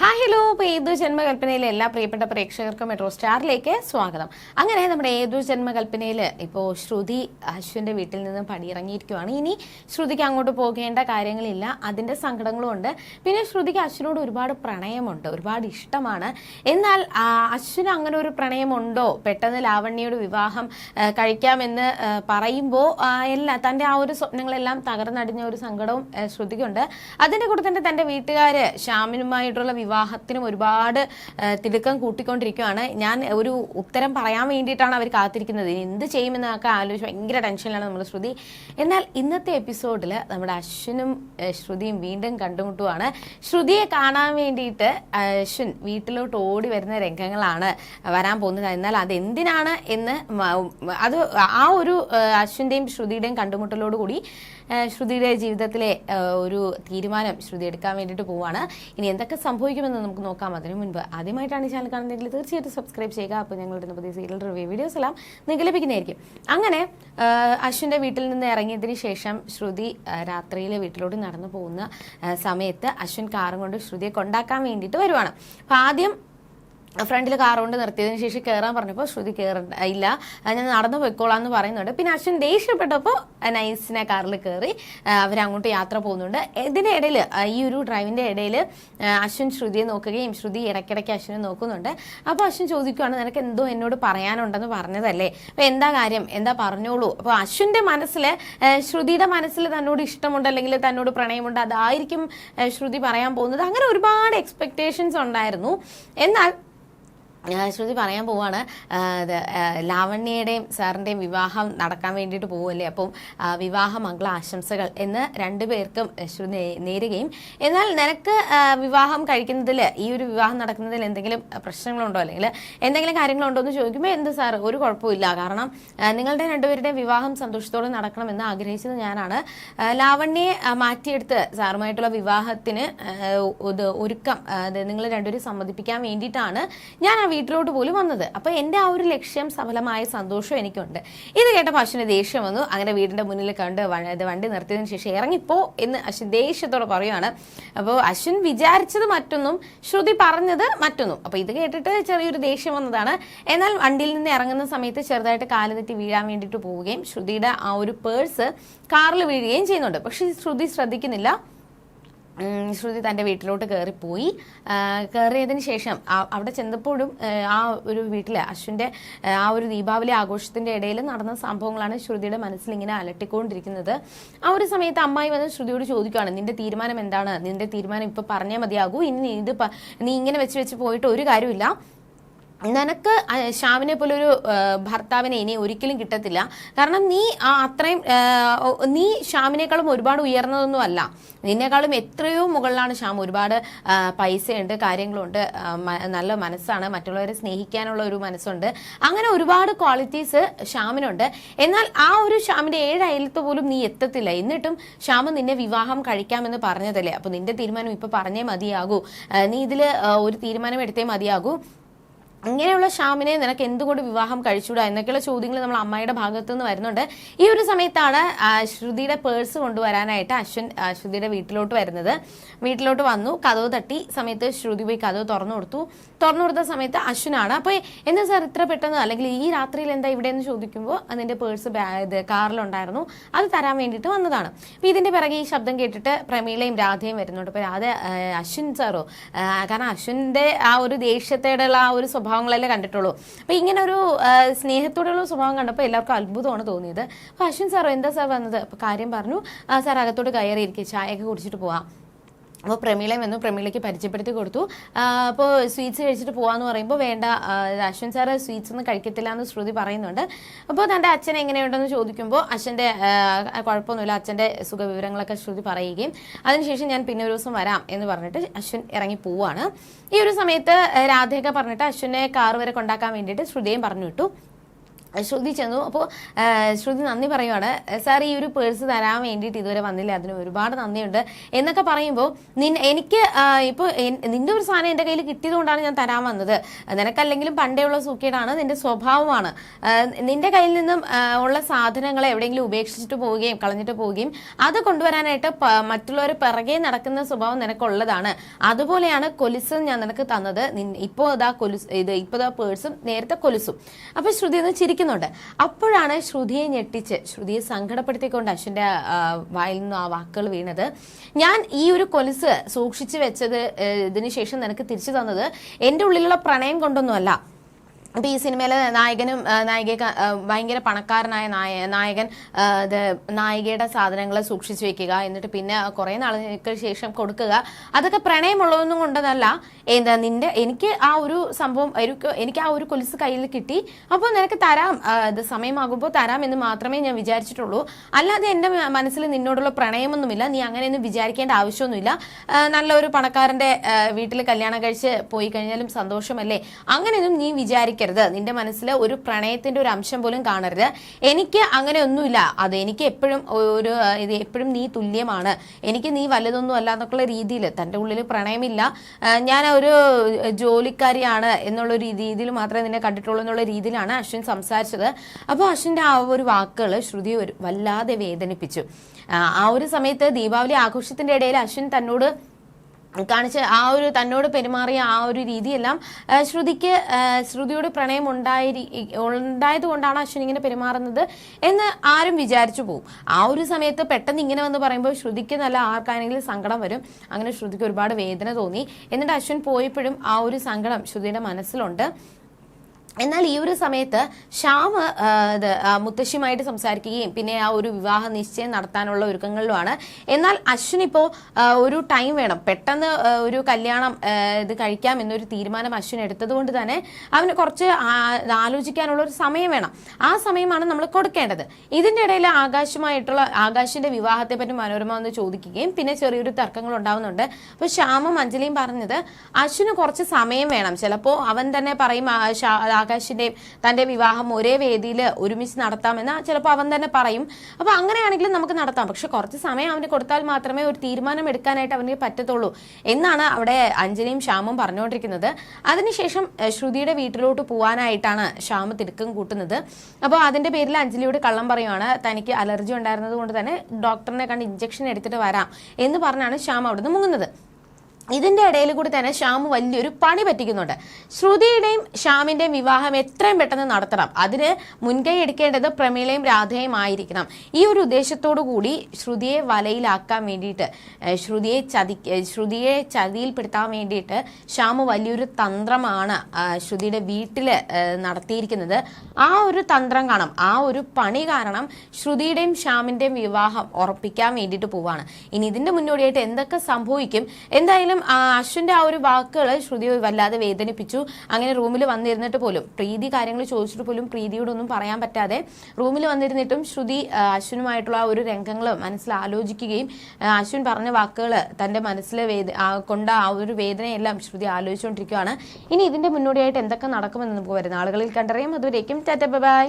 Hi hello ഇപ്പോൾ ഏതു ജന്മകൽപ്പനയിലെ എല്ലാ പ്രിയപ്പെട്ട പ്രേക്ഷകർക്കും മെട്രോ സ്റ്റാറിലേക്ക് സ്വാഗതം. അങ്ങനെ നമ്മുടെ ഏതു ജന്മകൽപ്പനയിൽ ഇപ്പോൾ ശ്രുതി അശ്വിന്റെ വീട്ടിൽ നിന്നും പടിയിറങ്ങിയിരിക്കുവാണ്. ഇനി ശ്രുതിക്ക് അങ്ങോട്ട് പോകേണ്ട കാര്യങ്ങളില്ല. അതിന്റെ സങ്കടങ്ങളും ഉണ്ട്. പിന്നെ ശ്രുതിക്ക് അശ്വിനോട് ഒരുപാട് പ്രണയമുണ്ട്. ഒരുപാട് ഇഷ്ടമാണ്. എന്നാൽ അശ്വിന് അങ്ങനെ ഒരു പ്രണയമുണ്ടോ? പെട്ടെന്ന് ലാവണ്യയുടെ വിവാഹം കഴിക്കാമെന്ന് പറയുമ്പോൾ എല്ലാ തന്റെ ആ ഒരു സ്വപ്നങ്ങളെല്ലാം തകർന്നടിഞ്ഞ ഒരു സങ്കടവും ശ്രുതിക്കുണ്ട്. അതിന്റെ കൂടെ തന്നെ തന്റെ വീട്ടുകാർ ശ്യാമിനുമായിട്ടുള്ള വിവാഹത്തിനും ഒരുപാട് തിടുക്കം കൂട്ടിക്കൊണ്ടിരിക്കുകയാണ് ഞാൻ ഒരു ഉത്തരം പറയാൻ വേണ്ടിയിട്ടാണ് അവർ കാത്തിരിക്കുന്നത്. എന്ത് ചെയ്യുമെന്നൊക്കെ ആലോചിച്ച് ഭയങ്കര ടെൻഷനിലാണ് നമ്മൾ ശ്രുതി. എന്നാൽ ഇന്നത്തെ എപ്പിസോഡിൽ നമ്മുടെ അശ്വിനും ശ്രുതിയും വീണ്ടും കണ്ടുമുട്ടുവാണ്. ശ്രുതിയെ കാണാൻ വേണ്ടിയിട്ട് അശ്വിൻ വീട്ടിലോട്ട് ഓടി വരുന്ന രംഗങ്ങളാണ് വരാൻ പോകുന്നത്. എന്നാൽ അതെന്തിനാണ് എന്ന് അത് ആ ഒരു അശ്വിന്റെയും ശ്രുതിയുടെയും കണ്ടുമുട്ടലോടുകൂടി ശ്രുതിയുടെ ജീവിതത്തിലെ ഒരു തീരുമാനം ശ്രുതി എടുക്കാൻ വേണ്ടിയിട്ട് പോവാണ്. ഇനി എന്തൊക്കെ സംഭവിക്കുമെന്ന് നമുക്ക് നോക്കാം. അതിനു മുൻപ് ആദ്യമായിട്ടാണ് ഈ ചാനൽ കാണുന്നതെങ്കിൽ തീർച്ചയായിട്ടും സബ്സ്ക്രൈബ് ചെയ്യുക. അപ്പോൾ ഞങ്ങളുടെ പുതിയ സീരിയൽ റിവ്യൂ വീഡിയോസ് എല്ലാം നിങ്ങൾക്ക് ലഭിക്കുന്നതായിരിക്കും. അങ്ങനെ അശ്വിന്റെ വീട്ടിൽ നിന്ന് ഇറങ്ങിയതിന് ശേഷം ശ്രുതി രാത്രിയിൽ വീട്ടിലോട്ട് നടന്നു പോകുന്ന സമയത്ത് അശ്വിൻ കാറും കൊണ്ട് ശ്രുതിയെ കൊണ്ടാക്കാൻ വേണ്ടിയിട്ട് വരുവാണ്. അപ്പോൾ ആദ്യം ഫ്രണ്ടിൽ കാർ കൊണ്ട് നിർത്തിയതിന് ശേഷം കയറാൻ പറഞ്ഞപ്പോൾ ശ്രുതി കയറണ്ട ഇല്ല. ഞാൻ നടന്നു പോയിക്കോളാം എന്ന് പറയുന്നുണ്ട്. പിന്നെ അശ്വിൻ ദേഷ്യപ്പെട്ടപ്പോൾ നൈസിനെ കാറിൽ കയറി അവരങ്ങോട്ട് യാത്ര പോകുന്നുണ്ട്. ഇതിന്റെ ഇടയിൽ ഈ ഒരു ഡ്രൈവിന്റെ ഇടയിൽ അശ്വിൻ ശ്രുതിയെ നോക്കുകയും ശ്രുതി ഇടയ്ക്കിടയ്ക്ക് അശ്വിനെ നോക്കുന്നുണ്ട്. അപ്പോൾ അശ്വിൻ ചോദിക്കുകയാണ് നിനക്ക് എന്തോ എന്നോട് പറയാനുണ്ടെന്ന് പറഞ്ഞതല്ലേ? അപ്പോൾ എന്താ കാര്യം? എന്താ പറഞ്ഞോളൂ? അപ്പോൾ അശ്വിന്റെ മനസ്സിൽ ശ്രുതിയുടെ മനസ്സിൽ തന്നോട് ഇഷ്ടമുണ്ട് അല്ലെങ്കിൽ തന്നോട് പ്രണയമുണ്ട് അതായിരിക്കും ശ്രുതി പറയാൻ പോകുന്നത്. അങ്ങനെ ഒരുപാട് എക്സ്പെക്റ്റേഷൻസ് ഉണ്ടായിരുന്നു. എന്നാൽ ശ്രുതി പറയാൻ പോവാണ്. ലാവണ്യയുടെയും സാറിന്റെയും വിവാഹം നടക്കാൻ വേണ്ടിയിട്ട് പോവല്ലേ? അപ്പം വിവാഹ മംഗള ആശംസകൾ എന്ന് രണ്ടുപേർക്കും ശ്രുതി നേരുകയും. എന്നാൽ നിനക്ക് വിവാഹം കഴിക്കുന്നതിൽ ഈ ഒരു വിവാഹം നടക്കുന്നതിൽ എന്തെങ്കിലും പ്രശ്നങ്ങളുണ്ടോ? അല്ലെങ്കിൽ എന്തെങ്കിലും കാര്യങ്ങളുണ്ടോ എന്ന് ചോദിക്കുമ്പോൾ എന്ത് സാർ? ഒരു കുഴപ്പമില്ല. കാരണം നിങ്ങളുടെ രണ്ടുപേരുടെയും വിവാഹം സന്തോഷത്തോടെ നടക്കണമെന്ന് ആഗ്രഹിച്ചത് ഞാനാണ്. ലാവണ്യെ മാറ്റിയെടുത്ത് സാറുമായിട്ടുള്ള വിവാഹത്തിന് ഒരുക്കം നിങ്ങൾ രണ്ടുപേരും സമ്മതിപ്പിക്കാൻ വേണ്ടിയിട്ടാണ് ഞാൻ വീട്ടിലോട്ട് പോലും വന്നത്. അപ്പോൾ എന്റെ ആ ഒരു ലക്ഷ്യം സഫലമായ സന്തോഷം എനിക്കുണ്ട്. ഇത് കേട്ടപ്പോൾ അശ്വിന് ദേഷ്യം വന്നു. അങ്ങനെ വീടിന്റെ മുന്നിൽ കണ്ട് വണ്ടി നിർത്തിയതിന് ശേഷം ഇറങ്ങിപ്പോ എന്ന് അശ്വിൻ ദേഷ്യത്തോടെ പറയുകയാണ് അപ്പോൾ അശ്വിൻ വിചാരിച്ചത് മറ്റൊന്നും ശ്രുതി പറഞ്ഞത് മറ്റൊന്നും. അപ്പോൾ ഇത് കേട്ടിട്ട് ചെറിയൊരു ദേഷ്യം വന്നതാണ്. എന്നാൽ വണ്ടിയിൽ നിന്ന് ഇറങ്ങുന്ന സമയത്ത് ചെറുതായിട്ട് കാൽ തെറ്റി വീഴാൻ വേണ്ടിയിട്ട് പോവുകയും ശ്രുതിയുടെ ആ ഒരു പേഴ്സ് കാറിൽ വീഴുകയും ചെയ്യുന്നുണ്ട്. പക്ഷേ ശ്രുതി ശ്രദ്ധിക്കുന്നില്ല. ശ്രുതി തന്റെ വീട്ടിലോട്ട് കയറിപ്പോയി കയറിയതിന് ശേഷം അവിടെ ചെന്നപ്പോഴും ആ, ഒരു വീട്ടിൽ അശ്വിന്റെ ആ, ഒരു ദീപാവലി ആഘോഷത്തിന്റെ ഇടയിൽ നടന്ന സംഭവങ്ങളാണ് ശ്രുതിയുടെ മനസ്സിൽ ഇങ്ങനെ അലട്ടിക്കൊണ്ടിരിക്കുന്നത്. ആ ഒരു സമയത്ത് അമ്മായി വന്ന് ശ്രുതിയോട് ചോദിക്കുകയാണ് നിന്റെ തീരുമാനം എന്താണ്? നിന്റെ തീരുമാനം ഇപ്പോൾ പറഞ്ഞേ മതിയാകൂ. ഇനി ഇത് നീ ഇങ്ങനെ വെച്ച് വെച്ച് പോയിട്ട് ഒരു കാര്യമില്ല നിനക്ക് ഷാവിനെ പോലെ ഒരു ഭർത്താവിനെ ഇനി ഒരിക്കലും കിട്ടത്തില്ല. കാരണം നീ അത്രയും നീ ശ്യാമിനേക്കാളും ഒരുപാട് ഉയർന്നതൊന്നും അല്ല. നിന്നേക്കാളും എത്രയോ മുകളിലാണ് ഷാം ഒരുപാട് പൈസയുണ്ട് കാര്യങ്ങളുണ്ട് നല്ല മനസ്സാണ് മറ്റുള്ളവരെ സ്നേഹിക്കാനുള്ള ഒരു മനസ്സുണ്ട്. അങ്ങനെ ഒരുപാട് ക്വാളിറ്റീസ് ശ്യാമിനുണ്ട്. എന്നാൽ ആ ഒരു ഷാമിന്റെ ഏഴ് അയലത്ത് പോലും നീ എത്തത്തില്ല. എന്നിട്ടും ശ്യാമ് നിന്നെ വിവാഹം കഴിക്കാമെന്ന് പറഞ്ഞതല്ലേ? അപ്പൊ നിന്റെ തീരുമാനം ഇപ്പൊ പറഞ്ഞേ മതിയാകൂ. നീ ഇതിൽ ഒരു തീരുമാനം എടുത്തേ മതിയാകൂ. ഇങ്ങനെയുള്ള ഷാമിനെ നിനക്ക് എന്തുകൊണ്ട് വിവാഹം കഴിച്ചുകൂടാ എന്നൊക്കെയുള്ള ചോദ്യങ്ങൾ നമ്മൾ അമ്മയുടെ ഭാഗത്തു നിന്ന് വരുന്നുണ്ട്. ഈ ഒരു സമയത്താണ് ശ്രുതിയുടെ പേഴ്സ് കൊണ്ടുവരാനായിട്ട് അശ്വിൻ ശ്രുതിയുടെ വീട്ടിലോട്ട് വരുന്നത്. വീട്ടിലോട്ട് വന്നു കഥവ് തട്ടി സമയത്ത് ശ്രുതി പോയി കഥവ് തുറന്നു കൊടുത്തു. തുറന്നു കൊടുത്ത സമയത്ത് അശ്വിനാണ്. അപ്പോൾ എന്താ സാർ ഇത്ര പെട്ടെന്ന്? അല്ലെങ്കിൽ ഈ രാത്രിയിൽ എന്താ ഇവിടെ എന്ന് ചോദിക്കുമ്പോൾ അതിന്റെ പേഴ്സ് ഇത് കാറിലുണ്ടായിരുന്നു അത് തരാൻ വേണ്ടിയിട്ട് വന്നതാണ്. അപ്പോൾ ഇതിന്റെ പിറകെ ഈ ശബ്ദം കേട്ടിട്ട് പ്രമീളയും രാധയും വരുന്നുണ്ട്. അപ്പോൾ രാധ അശ്വിൻ സാറോ കാരണം അശ്വിന്റെ ആ ഒരു ദേഷ്യത്തോടുള്ള ആ ഒരു സ്വഭാവങ്ങളല്ലേ കണ്ടിട്ടുള്ളൂ. അപ്പോൾ ഇങ്ങനെ ഒരു സ്നേഹത്തോടെയുള്ള സ്വഭാവം കണ്ടപ്പോൾ എല്ലാവർക്കും അത്ഭുതമാണ് തോന്നിയത്. അപ്പോൾ അശ്വിൻ സാറോ എന്താ സാർ വന്നത്? അപ്പോൾ കാര്യം പറഞ്ഞു. "ആ, സാർ അകത്തോട്ട് കയറിയിരിക്കുക ചായയൊക്കെ കുടിച്ചിട്ട് പോവാം. അപ്പോൾ പ്രമീളയും വന്നു. പ്രമീളയ്ക്ക് പരിചയപ്പെടുത്തി കൊടുത്തു. അപ്പോൾ സ്വീറ്റ്സ് കഴിച്ചിട്ട് പോകാമെന്ന് പറയുമ്പോൾ വേണ്ട അശ്വൻ സാറ് സ്വീറ്റ്സ് ഒന്നും കഴിക്കത്തില്ല എന്ന് ശ്രുതി പറയുന്നുണ്ട്. അപ്പോൾ തന്റെ അച്ഛൻ എങ്ങനെയുണ്ടെന്ന് ചോദിക്കുമ്പോൾ അച്ഛന്റെ കുഴപ്പമൊന്നുമില്ല. അച്ഛന്റെ സുഖവിവരങ്ങളൊക്കെ ശ്രുതി പറയുകയും അതിനുശേഷം ഞാൻ പിന്നെ ഒരു ദിവസം വരാം എന്ന് പറഞ്ഞിട്ട് അശ്വൻ ഇറങ്ങി പോവാണ്. ഈ ഒരു സമയത്ത് രാധയൊക്കെ പറഞ്ഞിട്ട് അശ്വനെ കാർ വരെ കൊണ്ടാക്കാൻ വേണ്ടിയിട്ട് ശ്രുതിയും പറഞ്ഞു വിട്ടു. ശ്രുതി ചെന്നു. അപ്പോൾ ശ്രുതി നന്ദി പറയുവാണ്. സാർ ഈ ഒരു പേഴ്സ് തരാൻ വേണ്ടിയിട്ട് ഇതുവരെ വന്നില്ല. അതിന് ഒരുപാട് നന്ദിയുണ്ട്. എന്നൊക്കെ പറയുമ്പോൾ നിൻ എനിക്ക് ഇപ്പോൾ നിന്റെ ഒരു സാധനം എന്റെ കയ്യിൽ കിട്ടിയതുകൊണ്ടാണ് ഞാൻ തരാൻ വന്നത്. നിനക്കല്ലെങ്കിലും പണ്ടേയുള്ള സൂക്കേടാണ്. നിന്റെ സ്വഭാവമാണ്. നിന്റെ കയ്യിൽ നിന്നും ഉള്ള സാധനങ്ങളെ എവിടെയെങ്കിലും ഉപേക്ഷിച്ചിട്ട് പോവുകയും കളഞ്ഞിട്ട് പോവുകയും അത് കൊണ്ടുവരാനായിട്ട് മറ്റുള്ളവർ പിറകെ നടക്കുന്ന സ്വഭാവം നിനക്കുള്ളതാണ്. അതുപോലെയാണ് കൊലുസും ഞാൻ നിനക്ക് തന്നത്. ഇപ്പോൾ ഇതാ കൊലുസ് ഇത് ഇപ്പോൾ ഇതാ പേഴ്സും നേരത്തെ കൊലുസും. അപ്പോൾ ശ്രുതി ഒന്ന് ചിരിക്കുന്നുണ്ട് അപ്പോഴാണ് ശ്രുതിയെ ഞെട്ടിച്ച് ശ്രുതിയെ സങ്കടപ്പെടുത്തിക്കൊണ്ട് അശ്വിന്റെ വായിൽ നിന്നും ആ വാക്കുകൾ വീണത്. ഞാൻ ഈ ഒരു കൊലുസ് സൂക്ഷിച്ചു വെച്ചത് ഇതിന് ശേഷം നിനക്ക് തിരിച്ചു തന്നത് എന്റെ ഉള്ളിലുള്ള പ്രണയം കൊണ്ടൊന്നുമല്ല. ഇപ്പൊ ഈ സിനിമയിലെ നായകനും നായിക ഭയങ്കര പണക്കാരനായ നായ നായകൻ നായികയുടെ സാധനങ്ങൾ സൂക്ഷിച്ചു വെക്കുക എന്നിട്ട് പിന്നെ കുറേ നാളുകൾക്ക് ശേഷം കൊടുക്കുക. അതൊക്കെ പ്രണയമുള്ളതൊന്നും കൊണ്ടതല്ല. എന്താ നിന്റെ എനിക്ക് ആ ഒരു സംഭവം എനിക്ക് ആ ഒരു കൊലുസ് കയ്യിൽ കിട്ടി. അപ്പോൾ നിനക്ക് തരാം. ഇത് സമയമാകുമ്പോൾ തരാം എന്ന് മാത്രമേ ഞാൻ വിചാരിച്ചിട്ടുള്ളൂ. അല്ലാതെ എന്റെ മനസ്സിൽ നിന്നോടുള്ള പ്രണയമൊന്നുമില്ല. നീ അങ്ങനെയൊന്നും വിചാരിക്കേണ്ട ആവശ്യമൊന്നുമില്ല. നല്ലൊരു പണക്കാരന്റെ വീട്ടിൽ കല്യാണം കഴിച്ച് പോയി കഴിഞ്ഞാലും സന്തോഷമല്ലേ? അങ്ങനെയൊന്നും നീ വിചാരിക്കരുത് നിന്റെ മനസ്സിൽ ഒരു പ്രണയത്തിന്റെ ഒരു അംശം പോലും കാണരുത്. എനിക്ക് അങ്ങനെ ഒന്നുമില്ല അത് എനിക്ക് എപ്പോഴും ഒരു ഇത് എപ്പോഴും നീ തുല്യമാണ്. എനിക്ക് നീ വലുതൊന്നും അല്ല എന്നൊക്കെയുള്ള രീതിയിൽ തന്റെ ഉള്ളിൽ പ്രണയമില്ല. ഞാൻ ഒരു ജോലിക്കാരിയാണ് എന്നുള്ള രീതിയിൽ മാത്രമേ നിന്നെ കണ്ടിട്ടുള്ളൂ എന്നുള്ള രീതിയിലാണ് അശ്വിൻ സംസാരിച്ചത്. അപ്പോൾ അശ്വിന്റെ ആ ഒരു വാക്കുകൾ ശ്രുതി വല്ലാതെ വേദനിപ്പിച്ചു. ആ, ഒരു സമയത്ത് ദീപാവലി ആഘോഷത്തിന്റെ ഇടയിൽ അശ്വിൻ തന്നോട് കാണിച്ച ആ ഒരു തന്നോട് പെരുമാറിയ ആ ഒരു രീതിയെല്ലാം ശ്രുതിക്ക് ശ്രുതിയോട് പ്രണയം ഉണ്ടായി ഉണ്ടായത് കൊണ്ടാണ് അശ്വിൻ ഇങ്ങനെ പെരുമാറുന്നത് എന്ന് ആരും വിചാരിച്ചു പോകും ആ ഒരു സമയത്ത് പെട്ടെന്ന് ഇങ്ങനെ വന്ന് പറയുമ്പോൾ ശ്രുതിക്ക് നല്ല ആർക്കാണെങ്കിലും സങ്കടം വരും. അങ്ങനെ ശ്രുതിക്ക് ഒരുപാട് വേദന തോന്നി. എന്നിട്ട് അശ്വിൻ പോയപ്പോഴും ആ ഒരു സങ്കടം ശ്രുതിയുടെ മനസ്സിലുണ്ട്. എന്നാൽ ഈ ഒരു സമയത്ത് ശ്യാം ആ, ഇത് മുത്തശ്ശിയുമായിട്ട് സംസാരിക്കുകയും പിന്നെ ആ ഒരു വിവാഹ നിശ്ചയം നടത്താനുള്ള ഒരുക്കങ്ങളിലുമാണ്. എന്നാൽ അശ്വിൻ ഇപ്പോൾ ഒരു ടൈം വേണം. പെട്ടെന്ന് ഒരു കല്യാണം ഇത് കഴിക്കാം എന്നൊരു തീരുമാനം അശ്വിൻ എടുത്തതുകൊണ്ട് തന്നെ അവന് കുറച്ച് ആലോചിക്കാനുള്ള ഒരു സമയം വേണം. ആ സമയമാണ് നമ്മൾ കൊടുക്കേണ്ടത്. ഇതിന്റെ ഇടയിൽ ആകാശുമായിട്ടുള്ള ആകാശിന്റെ വിവാഹത്തെ പറ്റി മനോരമ ഒന്ന് ചോദിക്കുകയും പിന്നെ ചെറിയൊരു തർക്കങ്ങൾ ഉണ്ടാവുന്നുണ്ട്. അപ്പോൾ ശ്യാമും അഞ്ജലിയും പറഞ്ഞത് അശ്വിന് കുറച്ച് സമയം വേണം. ചിലപ്പോൾ അവൻ തന്നെ പറയും ആകാശിന്റെയും തന്റെ വിവാഹം ഒരേ വേദിയിൽ ഒരുമിച്ച് നടത്താമെന്ന് ചിലപ്പോൾ അവൻ തന്നെ പറയും. അപ്പൊ അങ്ങനെയാണെങ്കിലും നമുക്ക് നടത്താം. പക്ഷെ കുറച്ച് സമയം അവന് കൊടുത്താൽ മാത്രമേ ഒരു തീരുമാനം എടുക്കാനായിട്ട് അവന് പറ്റത്തുള്ളൂ എന്നാണ് അവിടെ അഞ്ജലിയും ശ്യാമും പറഞ്ഞുകൊണ്ടിരിക്കുന്നത്. അതിനുശേഷം ശ്രുതിയുടെ വീട്ടിലോട്ട് പോവാനായിട്ടാണ് ശ്യാമ തിടുക്കം കൂട്ടുന്നത്. അപ്പോൾ അതിന്റെ പേരിൽ അഞ്ജലിയോട് കള്ളം പറയുവാണ് തനിക്ക് അലർജി ഉണ്ടായിരുന്നത് കൊണ്ട് തന്നെ ഡോക്ടറിനെ കണ്ട് ഇഞ്ചക്ഷൻ എടുത്തിട്ട് വരാം എന്ന് പറഞ്ഞാണ് ശ്യാം അവിടുന്ന് മുങ്ങുന്നത്. ഇതിന്റെ ഇടയിൽ കൂടി തന്നെ ശ്യാം വലിയൊരു പണി പറ്റിക്കുന്നുണ്ട്. ശ്രുതിയുടെയും ശ്യാമിന്റെയും വിവാഹം എത്രയും പെട്ടെന്ന് നടത്തണം. അതിന് മുൻകൈ എടുക്കേണ്ടത് പ്രമീളയും രാധയും ആയിരിക്കണം. ഈ ഒരു ഉദ്ദേശത്തോടു കൂടി ശ്രുതിയെ വലയിലാക്കാൻ വേണ്ടിയിട്ട് ശ്രുതിയെ ചതി ശ്രുതിയെ ചതിയിൽപ്പെടുത്താൻ വേണ്ടിയിട്ട് ശ്യാം വലിയൊരു തന്ത്രമാണ് ശ്രുതിയുടെ വീട്ടിൽ നടത്തിയിരിക്കുന്നത്. ആ ഒരു തന്ത്രം കാണാം. ആ ഒരു പണി കാരണം ശ്രുതിയുടെയും ശ്യാമിന്റെയും വിവാഹം ഉറപ്പിക്കാൻ വേണ്ടിയിട്ട് പോവാണ്. ഇനി ഇതിന്റെ മുന്നോടിയായിട്ട് എന്തൊക്കെ സംഭവിക്കും? എന്തായാലും ആ, അശ്വിന്റെ ആ ഒരു വാക്കുകൾ ശ്രുതി വല്ലാതെ വേദനിപ്പിച്ചു. അങ്ങനെ റൂമിൽ വന്നിരുന്നിട്ട് പോലും പ്രീതി കാര്യങ്ങൾ ചോദിച്ചിട്ട് പോലും പ്രീതിയോടൊന്നും പറയാൻ പറ്റാതെ റൂമിൽ വന്നിരുന്നിട്ടും ശ്രുതി അശ്വിനുമായിട്ടുള്ള ആ ഒരു രംഗങ്ങൾ മനസ്സിൽ ആലോചിക്കുകയും അശ്വിൻ പറഞ്ഞ വാക്കുകൾ തന്റെ മനസ്സിലെ വേദ കൊണ്ട ആ ഒരു വേദനയെല്ലാം ശ്രുതി ആലോചിച്ചുകൊണ്ടിരിക്കുകയാണ് ഇനി ഇതിന്റെ മുന്നോടിയായിട്ട് എന്തൊക്കെ നടക്കുമെന്ന് നമുക്ക് വരുന്ന ആളുകളിൽ കണ്ടറിയാം. അതുവരേക്കും ടാറ്റ ബൈ.